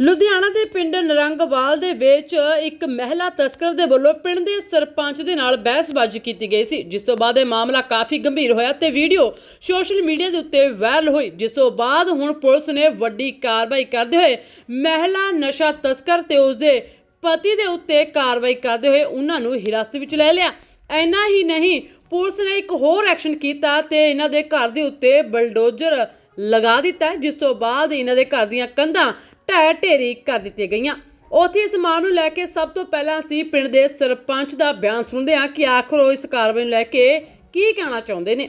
ਲੁਧਿਆਣਾ ਦੇ ਪਿੰਡ ਨਰੰਗਵਾਲ ਦੇ ਵਿੱਚ ਇੱਕ ਮਹਿਲਾ ਤਸਕਰ ਦੇ ਵੱਲੋਂ ਪਿੰਡ ਦੇ ਸਰਪੰਚ ਦੇ ਨਾਲ ਬਹਿਸਬਾਜ਼ੀ ਕੀਤੀ ਗਈ ਸੀ। ਜਿਸ ਤੋਂ ਬਾਅਦ ਇਹ ਮਾਮਲਾ ਕਾਫੀ ਗੰਭੀਰ ਹੋਇਆ ਤੇ ਵੀਡੀਓ ਸੋਸ਼ਲ ਮੀਡੀਆ ਦੇ ਉੱਤੇ ਵਾਇਰਲ ਹੋਈ। ਜਿਸ ਤੋਂ ਬਾਅਦ ਹੁਣ ਪੁਲਿਸ ਨੇ ਵੱਡੀ ਕਾਰਵਾਈ ਕਰਦੇ ਹੋਏ ਮਹਿਲਾ ਨਸ਼ਾ ਤਸਕਰ ਤੇ ਉਸਦੇ ਪਤੀ ਦੇ ਉੱਤੇ ਕਾਰਵਾਈ ਕਰਦੇ ਹੋਏ ਉਹਨਾਂ ਨੂੰ ਹਿਰਾਸਤ ਵਿੱਚ ਲੈ ਲਿਆ। ਐਨਾ ਹੀ ਨਹੀਂ, ਪੁਲਿਸ ਨੇ ਇੱਕ ਹੋਰ ਐਕਸ਼ਨ ਕੀਤਾ ਤੇ ਇਹਨਾਂ ਦੇ ਘਰ ਦੇ ਉੱਤੇ ਬਲਡੋਜ਼ਰ ਲਗਾ ਦਿੱਤਾ। ਜਿਸ ਤੋਂ ਬਾਅਦ ਇਹਨਾਂ ਦੇ ਘਰ ਦੀਆਂ ਕੰਧਾਂ ਢਹਿ ਢੇਰੀ ਕਰ ਦਿੱਤੀਆਂ ਗਈਆਂ। ਉੱਥੇ ਇਸ ਮਾਮਲੇ ਨੂੰ ਲੈ ਕੇ ਸਭ ਤੋਂ ਪਹਿਲਾਂ ਅਸੀਂ ਪਿੰਡ ਦੇ ਸਰਪੰਚ ਦਾ ਬਿਆਨ ਸੁਣਦੇ ਹਾਂ ਕਿ ਆਖਰ ਉਹ ਇਸ ਕਾਰਵਾਈ ਨੂੰ ਲੈ ਕੇ ਕੀ ਕਹਿਣਾ ਚਾਹੁੰਦੇ ਨੇ।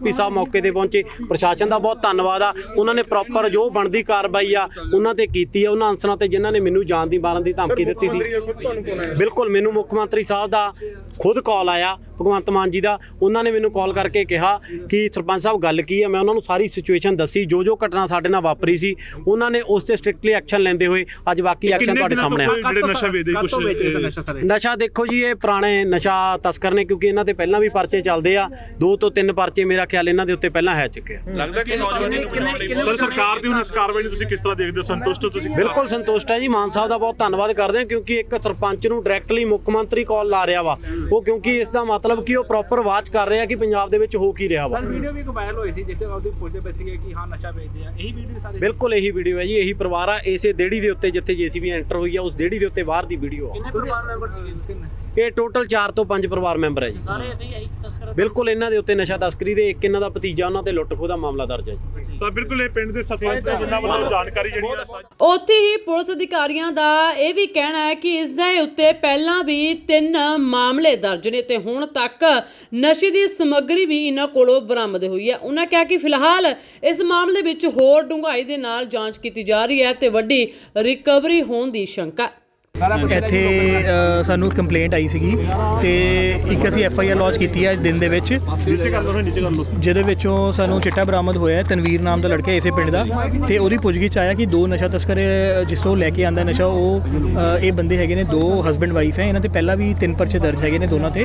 ਡੀਐਸਪੀ ਸਾਹਿਬ ਮੌਕੇ ਤੇ ਪਹੁੰਚੇ। ਪ੍ਰਸ਼ਾਸਨ ਦਾ ਬਹੁਤ ਧੰਨਵਾਦ ਆ। ਉਹਨਾਂ ਨੇ ਪ੍ਰੋਪਰ ਜੋ ਬਣਦੀ ਕਾਰਵਾਈ ਆ ਉਹਨਾਂ ਤੇ ਕੀਤੀ ਆ। ਉਹਨਾਂ ਅਨਸਰਾਂ ਤੇ ਜਿਨ੍ਹਾਂ ਨੇ ਮੈਨੂੰ ਜਾਨ ਦੀ ਮਾਰਨ ਦੀ ਧਮਕੀ ਦਿੱਤੀ ਸੀ। ਬਿਲਕੁਲ ਮੈਨੂੰ ਮੁੱਖ ਮੰਤਰੀ ਸਾਹਿਬ ਦਾ ਖੁਦ ਕਾਲ ਆਇਆ। ਭਗਵੰਤ ਮਾਨ ਜੀ ਦਾ ਉਹਨਾਂ ਨੇ ਮੈਨੂੰ ਕਾਲ ਕਰਕੇ ਕਿਹਾ ਕਿ ਸਰਪੰਚ ਸਾਹਿਬ ਗੱਲ ਕੀ ਹੈ? ਮੈਂ ਉਹਨਾਂ ਨੂੰ ਸਾਰੀ ਸਿਚੁਏਸ਼ਨ ਦੱਸੀ ਜੋ ਜੋ ਘਟਨਾ ਸਾਡੇ ਨਾਲ ਵਾਪਰੀ ਸੀ ਉਹਨਾਂ ਨੇ ਉਸ ਤੇ ਸਟ੍ਰਿਕਟਲੀ ਐਕਸ਼ਨ ਲੈਂਦੇ ਹੋਏ ਅੱਜ ਬਾਕੀ ਐਕਸ਼ਨ ਤੁਹਾਡੇ ਸਾਹਮਣੇ ਆ। ਨਸ਼ਾ ਵੇਚਦੇ ਕੁਝ ਨਸ਼ਾ ਸਰ। ਨਸ਼ਾ ਦੇਖੋ ਜੀ ਇਹ ਪੁਰਾਣੇ ਨਸ਼ਾ ਤਸਕਰ ਨੇ ਕਿਉਂਕਿ ਇਹਨਾਂ ਤੇ ਪਹਿਲਾਂ ਵੀ ਪਰਚੇ ਚੱਲਦੇ ਆ। ਦੋ ਤੋਂ ਤਿੰਨ ਪਰਚੇ ਮੇਰਾ ਖਿਆਲ ਇਹਨਾਂ ਦੇ ਉੱਤੇ ਪਹਿਲਾਂ ਹੈ ਚੁੱਕੇ ਆ। ਲੱਗਦਾ ਕਿ ਨੌਜਵਾਨੀ ਨੂੰ ਸਰ ਸਰਕਾਰ ਦੀ ਹੁਣ ਇਸ ਕਾਰਵਾਈ ਨੂੰ ਤੁਸੀਂ ਕਿਸ ਤਰ੍ਹਾਂ ਦੇਖਦੇ ਹੋ? ਸੰਤੁਸ਼ਟ ਹੋ ਤੁਸੀਂ? ਬਿਲਕੁਲ ਸੰਤੁਸ਼ਟ ਹੈ ਜੀ ਮਾਨ ਸਾਹਿਬ ਦਾ ਬਹੁਤ ਧੰਨਵਾਦ ਕਰਦੇ ਹਾਂ ਕਿਉਂਕਿ ਇੱਕ ਸਰਪੰਚ ਨੂੰ ਡਾਇਰੈਕਟਲੀ ਮੁੱਖ ਮੰਤਰੀ ਕਾਲ ਲਾ ਰਿਹਾ ਵਾ। ਉਹ ਕਿਉਂਕਿ ਇਸ ਦਾ ਮਤਲਬ ਕਿ ਉਹ ਪ੍ਰੋਪਰ ਵਾਚ ਕਰ ਰਿਹਾ ਕਿ ਪੰਜਾਬ ਦੇ ਵਿੱਚ ਹੋ ਕੀ ਰਿਹਾ ਵਾ। ਸਰ ਵੀਡੀਓ ਵੀ ਇੱਕ ਵਾਇਰਲ ਹੋਈ ਸੀ ਜਿੱਥੇ ਉਹਦੀ ਪੁੱਛਦੇ ਪਏ ਸੀਗੇ ਕਿ ਹਾਂ ਨਸ਼ਾ ਵੇਚਦੇ ਆ। ਇਹੀ ਵੀਡੀਓ ਸਾਰੇ? ਬਿਲਕੁਲ ਇਹੀ ਵੀਡੀਓ ਹੈ ਜੀ ਇਹੀ ਪਰਿਵਾਰ ਆ ਇਸੇ ਦੇੜੀ ਦੇ ਉੱਤੇ ਜਿੱਥੇ ਜੀਸੀਬੀ ਐਂਟਰ ਹੋਈ ਆ ਉਸ ਦੇੜੀ ਦੇ ਉੱਤੇ ਬਾਹਰ ਦੀ ਵੀਡੀਓ ਆ। ਕਿੰਨੇ ਪਰਿਵਾਰ ਮੈਂਬਰ ਸੀਗੇ? ਕਿੰਨੇ? ਇਹ ਟੋਟਲ 4 ਤੋਂ 5 ਪਰਿਵਾਰ ਮੈਂਬਰ ਹੈ ਜੀ। ਸਾਰੇ ਇਦਾਂ ਹੀ ਤਸਕਰ ਬਿਲਕੁਲ ਇਹਨਾਂ ਦੇ ਉੱਤੇ ਨਸ਼ਾ ਤਸਕਰੀ ਦੇ ਇੱਕ ਇਹਨਾਂ ਦਾ ਭਤੀਜਾ ਉਹਨਾਂ ਤੇ ਲੁੱਟ ਖੋਹ ਦਾ ਮਾਮਲਾ ਦਰਜ ਹੈ ਜੀ। ਤਾਂ ਬਿਲਕੁਲ ਇਹ ਪਿੰਡ ਦੇ ਸਰਪੰਚ ਦਾ ਜਿੰਨਾ ਵੱਲੋਂ ਜਾਣਕਾਰੀ ਜਿਹੜੀ ਹੈ ਉੱਥੇ ਹੀ ਪੁਲਿਸ ਅਧਿਕਾਰੀਆਂ ਦਾ ਇਹ ਵੀ ਕਹਿਣਾ ਹੈ ਕਿ ਇਸ ਦੇ ਉੱਤੇ ਪਹਿਲਾਂ ਵੀ ਤਿੰਨ ਮਾਮਲੇ ਦਰਜ ਨੇ ਤੇ ਹੁਣ ਤੱਕ ਨਸ਼ੇ ਦੀ ਸਮੱਗਰੀ ਵੀ ਇਹਨਾਂ ਕੋਲੋਂ ਬਰਾਮਦ ਹੋਈ ਹੈ। ਉਹਨਾਂ ਕਿਹਾ ਕਿ ਫਿਲਹਾਲ ਇਸ ਮਾਮਲੇ ਵਿੱਚ ਹੋਰ ਡੂੰਘਾਈ ਦੇ ਨਾਲ ਜਾਂਚ ਕੀਤੀ ਜਾ ਰਹੀ ਹੈ ਤੇ ਵੱਡੀ ਰਿਕਵਰੀ ਹੋਣ ਦੀ ਸ਼ੰਕਾ ਹੈ ਇੱਥੇ ਅ, ਸਾਨੂੰ ਕੰਪਲੇਂਟ ਆਈ ਸੀਗੀ ਤੇ ਇੱਕ ਅਸੀਂ ਐਫ ਆਈ ਆਰ ਲੌਂਚ ਕੀਤੀ ਹੈ ਅੱਜ ਦਿਨ ਦੇ ਵਿੱਚ। ਨੀਚੇ ਕਰ ਲਓ ਨੀਚੇ ਕਰ ਲਓ। ਜਿਹਦੇ ਵਿੱਚੋਂ ਸਾਨੂੰ ਚਿੱਟਾ ਬਰਾਮਦ ਹੋਇਆ ਹੈ ਤਨਵੀਰ ਨਾਮ ਦਾ ਲੜਕਾ ਇਸੇ ਪਿੰਡ ਦਾ। ਤੇ ਉਹਦੀ ਪੁੱਛਗਿੱਛ ਆਇਆ ਕਿ ਦੋ ਨਸ਼ਾ ਤਸਕਰ ਅ, ਜਿਸ ਤੋਂ ਲੈ ਕੇ ਆਂਦਾ ਨਸ਼ਾ ਉਹ ਅ, ਇਹ ਬੰਦੇ ਹੈਗੇ ਨੇ ਦੋ ਹਸਬੰਡ ਵਾਈਫ ਹੈ। ਇਹਨਾਂ ਤੇ ਪਹਿਲਾਂ ਵੀ ਤਿੰਨ ਪਰਚੇ ਦਰਜ ਹੈਗੇ ਨੇ ਦੋਨਾਂ ਤੇ।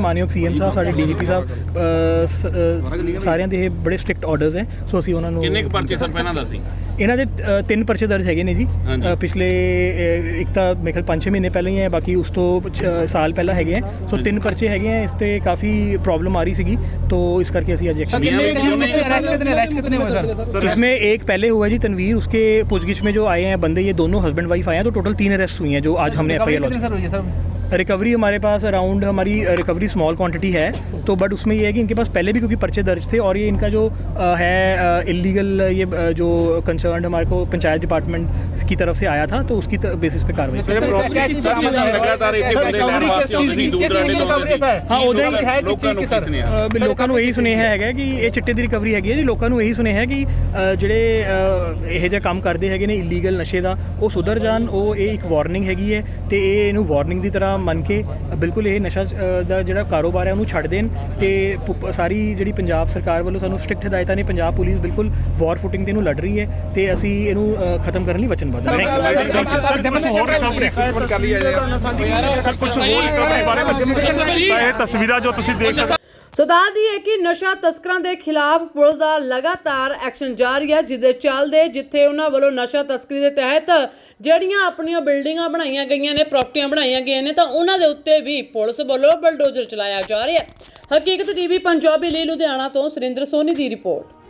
ਮਾਨਯੋਗ ਸੀਐਮ ਸਾਹਿਬ ਸਾਡੇ ਡੀਜੀਪੀ ਸਾਹਿਬ ਅ, ਸ- ਅ, ਸਾਰਿਆਂ ਦੇ ਇਹ ਬੜੇ ਸਟ੍ਰਿਕਟ ਆਰਡਰਸ ਹੈ ਸੋ ਅਸੀਂ ਉਹਨਾਂ ਨੂੰ ਕਿੰਨੇ ਕੁ ਪਰਚੇ ਸਰ ਪਹਿਲਾਂ ਦੱਸੀ ਇਹਨਾਂ ਦੇ ਅ, ਤਿੰਨ ਪਰਚੇ ਦਰਜ ਹੈਗੇ ਨੇ ਜੀ ਅ, ਪਿਛਲੇ ਅ, ਇੱਕ ਤਾਂ ਮੇਰੇ ਖਿਆਲ 5-6 ਮਹੀਨੇ ਪਹਿਲਾਂ ਹੀ ਹੈ ਬਾਕੀ ਉਸ ਤੋਂ ਪ- ਅ, ਸਾਲ ਪਹਿਲਾਂ ਹੈਗੇ ਹੈ ਸੋ ਤਿੰਨ ਪਰਚੇ ਹੈਗੇ ਹੈ ਇਸ ਤੇ ਕਾਫੀ ਪ੍ਰੋਬਲਮ ਆ ਰਹੀ ਸੀਗੀ ਤੋਂ ਇਸ करके ਅਸੀਂ आज एक्शन ਕਿੰਨੇ ਅਰੈਸਟ ਕਿਤਨੇ ਅਰੈਸਟ ਕਿਤਨੇ ਹੋਏ ਸਰ इसमें एक पहले हुआ है जी तनवीर उसके पूछगिछ में जो आए हैं बंदे ये दोनों हस्बैंड वाइफ आए हैं तो टोटल तीन अरेस्ट हुई हैं जो आज हमने एफ आई आर ਸਰ ਹੋਈ ਹੈ सर रिकवरी हमारे पास अराउंड हमारी रिकवरी स्मॉल क्वांटिटी है तो बट उसमें ये है कि इनके पास पहले भी क्योंकि पर्चे दर्ज थे और ये इनका जो अ, है इलीगल ये अ, जो कंसर्न हमारे को पंचायत डिपार्टमेंट की तरफ से आया था तो उसकी बेसिस पे कार्रवाई की। ਲਗਾਤਾਰ ਇੱਥੇ ਬੰਦੇ ਲੈਣ ਵਾਸਤੇ ਆਉਂਦੇ ਸੀ ਦੂਰ ਦਰਾਡੇ ਤੋਂ ਆਉਂਦੇ ਸੀ ਹਾਂ ਉਹਦੇ ਹੀ ਹੈ ਲੋਕਾਂ ਨੂੰ ਕੀ ਸੁਨੇਹਾ ਅ, ਵੀ ਲੋਕਾਂ ਨੂੰ ਇਹੀ ਸੁਨੇਹਾ ਹੈਗਾ ਕਿ ਇਹ ਚਿੱਟੇ ਦੀ ਰਿਕਵਰੀ ਹੈਗੀ ਹੈ ਜੀ ਲੋਕਾਂ ਨੂੰ ਇਹੀ ਸੁਨੇਹਾ ਹੈ ਕਿ ਅ, ਜਿਹੜੇ ਅ, ਇਹੋ ਜਿਹਾ ਕੰਮ ਕਰਦੇ ਹੈਗੇ ਨੇ ਇਲੀਗਲ ਨਸ਼ੇ ਦਾ ਉਹ ਸੁਧਰ ਜਾਣ ਉਹ ਇਹ ਇੱਕ ਵਾਰਨਿੰਗ ਹੈਗੀ ਹੈ ਤੇ ਇਹ ਇਹਨੂੰ ਵਾਰਨਿੰਗ ਦੀ ਤਰ੍ਹਾਂ ਮੰਨ ਕੇ ਬਿਲਕੁਲ ਇਹ ਨਸ਼ਾ ਦਾ ਜਿਹੜਾ ਕਾਰੋਬਾਰ ਹੈ ਉਹਨੂੰ ਛੱਡ ਦੇਣ ਤੇ ਸਾਰੀ ਜਿਹੜੀ ਪੰਜਾਬ ਸਰਕਾਰ ਵੱਲੋਂ ਸਾਨੂੰ ਸਟ੍ਰਿਕਟ ਹਦਾਇਤਾਂ ਨੇ ਪੰਜਾਬ ਪੁਲਿਸ ਬਿਲਕੁਲ ਵਾਰ ਫੁਟਿੰਗ ਤੇ ਇਹਨੂੰ ਲੜ ਰਹੀ ਹੈ ਤੇ ਅਸੀਂ ਇਹਨੂੰ ਖਤਮ ਕਰਨ ਲਈ ਵਚਨਬੱਧ ਹਾਂ। ਥੈਂਕ ਯੂ ਸਰ ਕੁਝ ਹੋਰ ਰਿਕਵਰੀ ਕਰ ਲਈ ਸਰ ਕੁਝ ਹੋਰ ਰਿਕਵਰੀ ਬਾਰੇ ਤਾਂ ਇਹ ਤਸਵੀਰਾਂ ਜੋ ਤੁਸੀਂ ਦੇਖ ਸਕਦੇ ਸੋ ਦੱਸਦੀ ਹੈ ਕਿ ਨਸ਼ਾ ਤਸਕਰਾਂ ਦੇ ਖਿਲਾਫ ਪੁਲਿਸ ਦਾ ਲਗਾਤਾਰ ਐਕਸ਼ਨ ਜਾਰੀ ਹੈ ਜਿਹਦੇ ਚੱਲਦੇ ਜਿੱਥੇ ਉਹਨਾਂ ਵੱਲੋਂ ਨਸ਼ਾ ਤਸਕਰੀ ਦੇ ਤਹਿਤ ਜਿਹੜੀਆਂ ਆਪਣੀਆਂ ਬਿਲਡਿੰਗਾਂ ਬਣਾਈਆਂ ਗਈਆਂ ਨੇ, ਪ੍ਰਾਪਰਟੀਆਂ ਬਣਾਈਆਂ ਗਈਆਂ ਨੇ, ਤਾਂ ਉਹਨਾਂ ਦੇ ਉੱਤੇ ਵੀ ਪੁਲਿਸ ਵੱਲੋਂ ਬਲਡੋਜ਼ਰ ਚਲਾਇਆ ਜਾ ਰਿਹਾ ਹੈ। ਹਕੀਕਤ ਟੀਵੀ ਪੰਜਾਬੀ ਲਈ ਲੁਧਿਆਣਾ ਤੋਂ ਸੁਰਿੰਦਰ ਸੋਨੀ ਦੀ ਰਿਪੋਰਟ।